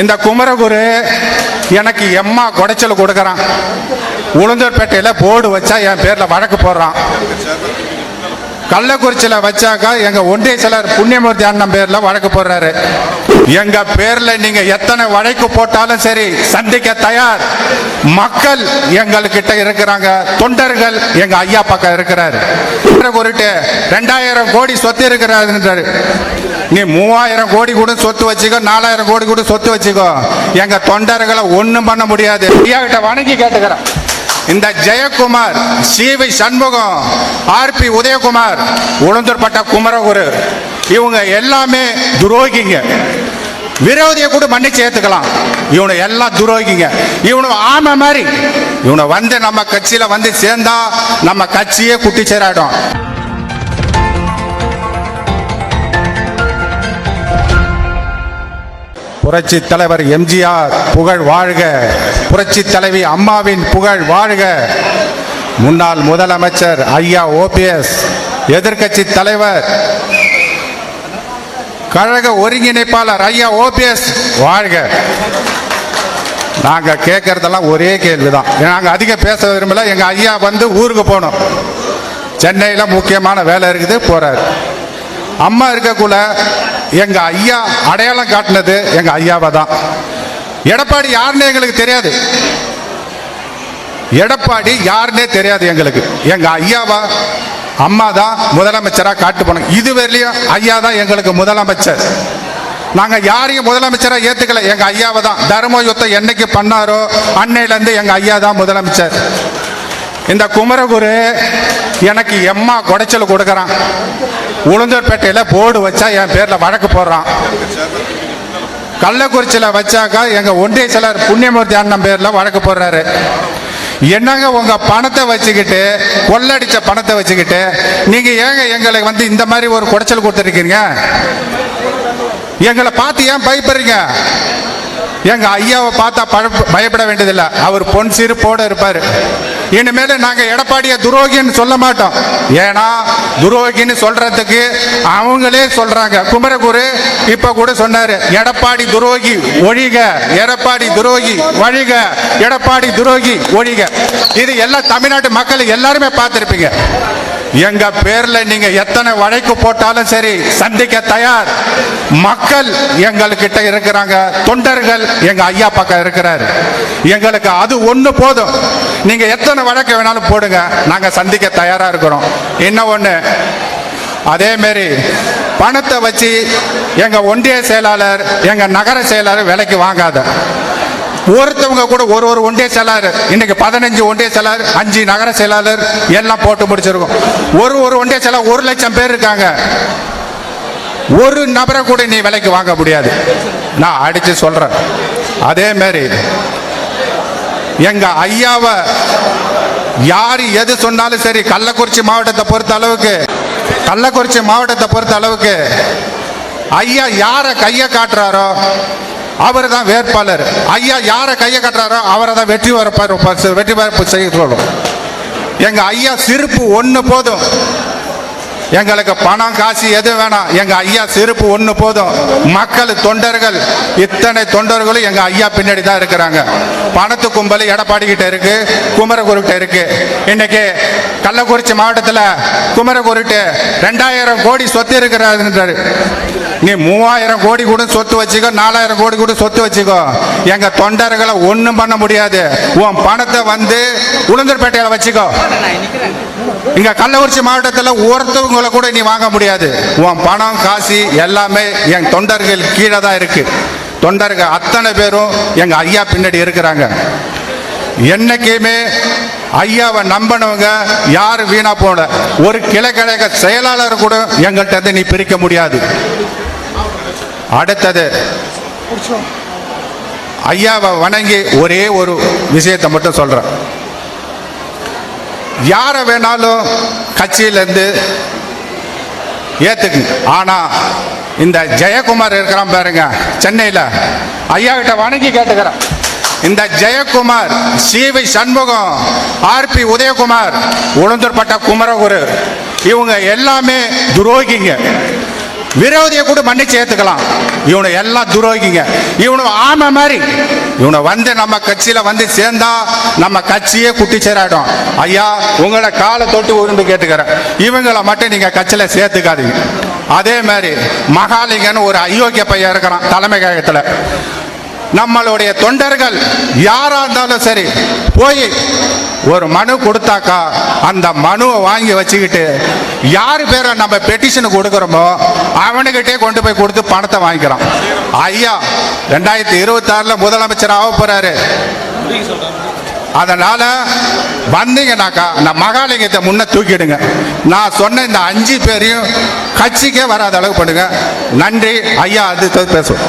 இந்த குமரகுரு எனக்கு எம்மா குடைச்சல் கொடுக்குறான். உளுந்தூர்பேட்டையில் போர்டு வச்சா என் பேரில் வழக்கு போடுறான். கள்ளக்குறிச்சியில் வச்சாக்கா எங்க ஒன்றிய செயலர் புண்ணியமூர்த்தி அண்ணன் பேர்ல வழக்கு போடுறாரு. எங்க பேர்ல நீங்க எத்தனை வழக்கு போட்டாலும் சரி சந்திக்க தயார். மக்கள் எங்கள்கிட்ட இருக்கிறாங்க. தொண்டர்கள் எங்க ஐயா பக்கம் இருக்கிறாரு. குறிட்டு ரெண்டாயிரம் கோடி சொத்து இருக்கிறாரு நீ மூவாயிரம் கோடி கூட சொத்து வச்சுக்கோ நாலாயிரம் கோடி கூட சொத்து வச்சுக்கோ. எங்க தொண்டர்களை ஒண்ணும் பண்ண முடியாது. ஐயா கிட்ட வணங்கி கேட்டுக்கிறேன். இந்த Jayakumar C V Shanmugam R B Udhayakumar Ulundurpet Kumaraguru இவங்க எல்லாமே துரோகிங்க. விரோதியை கூட மன்னிச்சு சேர்த்துக்கலாம் இவனை எல்லாம் துரோகிங்க. இவனு ஆமை மாதிரி. இவனை வந்து நம்ம கட்சியில வந்து சேர்ந்தா நம்ம கட்சியே குட்டி சேராடும் புரட்சி தலைவர் எம்ஜிஆர் புகழ் வாழ்க. புரட்சி தலைவி அம்மாவின் புகழ் வாழ்க. முன்னாள் முதலமைச்சர் ஐயா ஓபிஎஸ் எதிர்க்கட்சி தலைவர் கழக ஒருங்கிணைப்பாளர் ஐயா ஓபிஎஸ் வாழ்க. நாங்க கேட்கறதெல்லாம் ஒரே கேள்விதான். நாங்க அதிகம் பேச விரும்பல. எங்க ஐயா வந்து ஊருக்கு போகணும். சென்னையில முக்கியமான வேலை இருக்குது போறாரு. அம்மா இருக்கக்குள்ள எங்க ஐயா அடையாளம் காட்டினது எங்க ஐயாவை தான். எடப்பாடி யாருன்னு எங்களுக்கு தெரியாது. எடப்பாடி யாருன்னே தெரியாது எங்களுக்கு. எங்க ஐயாவா அம்மா தான் முதலமைச்சராக காட்டு போனோம். இதுவரையிலையும் ஐயா தான் எங்களுக்கு முதலமைச்சர். நாங்க யாரையும் முதலமைச்சரா ஏத்துக்கல. எங்க ஐயாவை தான். தர்ம யுத்தம் என்னைக்கு பண்ணாரோ அன்னையில இருந்து எங்க ஐயா தான் முதலமைச்சர். இந்த குமரகுரு எனக்கு எம்மா குடைச்சல் கொடுக்குறான். உளுந்தூர்பேட்டையில் போர்டு வச்சா என் பேரில் வழக்கு போடுறான். கள்ளக்குறிச்சியில் வச்சாக்கா எங்கள் ஒன்றிய சிலர் புண்ணியமூர்த்தி அண்ணன் பேரில் வழக்கு போடுறாரு. என்னங்க உங்க பணத்தை வச்சுக்கிட்டு கொள்ளடிச்ச பணத்தை வச்சுக்கிட்டு நீங்க ஏங்க எங்களை வந்து இந்த மாதிரி ஒரு குடைச்சல் கொடுத்துருக்கீங்க? எங்களை பார்த்து ஏன் பயப்படுறீங்க? எங்க ஐயாவை பார்த்தா பழ- பயப்பட வேண்டியதில்லை. அவர் பொன் சிறு போட இருப்பாரு. இனிமேல நாங்க எடப்பாடிய துரோகின்னு சொல்ல மாட்டோம். ஏன்னா துரோகின்னு சொல்றதுக்கு அவங்களே சொல்றாங்க. குமரகுரு இப்ப கூட சொன்னாரு எடப்பாடி துரோகி ஒழிக. எடப்பாடி துரோகி ஒழிக. எடப்பாடி துரோகி ஒழிக. இது எல்லாம் தமிழ்நாட்டு மக்கள் எல்லாருமே பார்த்திருப்பீங்க. எங்க பேர்ல நீங்க எத்தனை வழக்கு போட்டாலும் சரி சந்திக்க தயார். மக்கள் எங்கள்கிட்ட இருக்கிறாங்க. தொண்டர்கள் எங்க ஐயா பக்கம் இருக்கிறாரு. எங்களுக்கு அது ஒண்ணு போதும். நீங்க எத்தனை வழக்கு வேணாலும் போடுங்க. நாங்க சந்திக்க தயாரா இருக்கிறோம். என்ன ஒண்ணு? அதே மாரி பணத்தை வச்சு எங்க ஒன்றிய செயலாளர் எங்க நகர செயலாளர் விலைக்கு வாங்காத. ஒருத்தவங்க கூட ஒரு ஒரு ஒன்றிய செயலாளர் இன்னைக்கு பதினஞ்சு ஒன்றிய செயலாளர் அஞ்சு நகர செயலாளர் எல்லாம் போட்டு முடிச்சிருக்கோம். ஒரு ஒரு ஒன்றிய செயலாளர் ஒரு லட்சம் பேர் இருக்காங்க. ஒரு நபரை கூட நீ விலைக்கு வாங்க முடியாது. நான் அடிச்சு சொல்றேன். அதே மாதிரி எங்க ஐயாவை யார் எது சொன்னாலும் சரி கள்ளக்குறிச்சி மாவட்டத்தை பொறுத்த அளவுக்கு கள்ளக்குறிச்சி மாவட்டத்தை பொறுத்த அளவுக்கு ஐயா யாரை கையை காட்டுறாரோ அவர் தான் வேட்பாளர். ஐயா யாரை கையை கட்டுறாரோ அவரை தான் வெற்றி வரப்பார் வெற்றி வரப்பு செய்ய சொல்லும் எங்க ஐயா சிரிப்பு ஒன்று போதும். எங்களுக்கு பணம் காசு எது வேணாம். எங்க ஐயா சிரிப்பு ஒன்று போதும். மக்கள் தொண்டர்கள் இத்தனை தொண்டர்களும் எங்க ஐயா பின்னாடி தான் இருக்கிறாங்க. பணத்து கும்பல் எடப்பாடி கிட்ட இருக்கு குமரகுருகிட்ட இருக்கு. இன்னைக்கு கள்ளக்குறிச்சி மாவட்டத்தில் குமரகுருட்டு ரெண்டாயிரம் கோடி சொத்து இருக்கிறாரு நீ மூவாயிரம் கோடி கூட சொத்து வச்சுக்கோ நாலாயிரம் கோடி கூட சொத்து வச்சுக்கோ. எங்க தொண்டர்களை ஒன்றும் பண்ண முடியாது. உன் பணத்தை வந்து உளுந்தூர்பேட்டையில வச்சுக்கோ. இங்க கள்ளக்குறிச்சி மாவட்டத்தில் ஒருத்தவங்களை கூட நீ வாங்க முடியாது. உன் பணம் காசு எல்லாமே என் தொண்டர்கள் கீழே தான் இருக்கு. தொண்டர்கள் அத்தனை பேரும் எங்க ஐயா பின்னாடி இருக்கிறாங்க. என்னைக்குமே ஐயாவை நம்பினவங்க யாரும் வீணா போன ஒரு கிளைக்கழக செயலாளர் கூட எங்கள்கிட்ட நீ பிரிக்க முடியாது. அடுத்தது ஐயாவை வணங்கி ஒரே ஒரு விஷயத்தை மட்டும் சொல்றேன். யாரை வேணாலும் கட்சியிலேருந்து ஏத்துக்குங்க ஆனா இந்த ஜெயக்குமார் இருக்கிறான் பாருங்க சென்னையில். ஐயா கிட்ட வணங்கி கேட்டுக்கிறேன். இந்த Jayakumar C V Shanmugam R B Udhayakumar Ulundurpet Kumaraguru இவங்க எல்லாமே துரோகிங்க. விரோதியை கூட மன்னிச்சு ஏத்துக்கலாம். இவனை எல்லாம் துரோகிங்க. இவனு ஆமை மாதிரி. இவனை வந்து நம்ம கட்சியில வந்து சேர்ந்தா நம்ம கட்சியே குட்டி சேராடும் ஐயா உங்களை காலை தொட்டு உருந்து கேட்டுக்கிறேன். இவங்களை மட்டும் நீங்க கட்சியில சேர்த்துக்காதீங்க. அதே மாதிரி மகாலிங்கன்னு ஒரு அயோக்கிய பையன் இருக்கிறான் தலைமை கழகத்துல. நம்மளுடைய தொண்டர்கள் யாரா இருந்தாலும் சரி போய் ஒரு மனு கொடுத்தாக்கா அந்த மனுவை வாங்கி வச்சுக்கிட்டு யார் பேரை நம்ம பெட்டிஷன் கொடுக்குறோமோ அவனுக்கிட்டே கொண்டு போய் கொடுத்து பணத்தை வாங்கிக்கிறான். ஐயா ரெண்டாயிரத்தி இருபத்தி ஆறுல முதலமைச்சர் ஆக போறாரு. அதனால வந்தீங்கன்னாக்கா இந்த மகாலிங்கத்தை முன்ன தூக்கிடுங்க. நான் சொன்ன இந்த அஞ்சு பேரையும் கட்சிக்கே வராத அளவு பண்ணுங்க. நன்றி. ஐயா அது பேசுவோம்.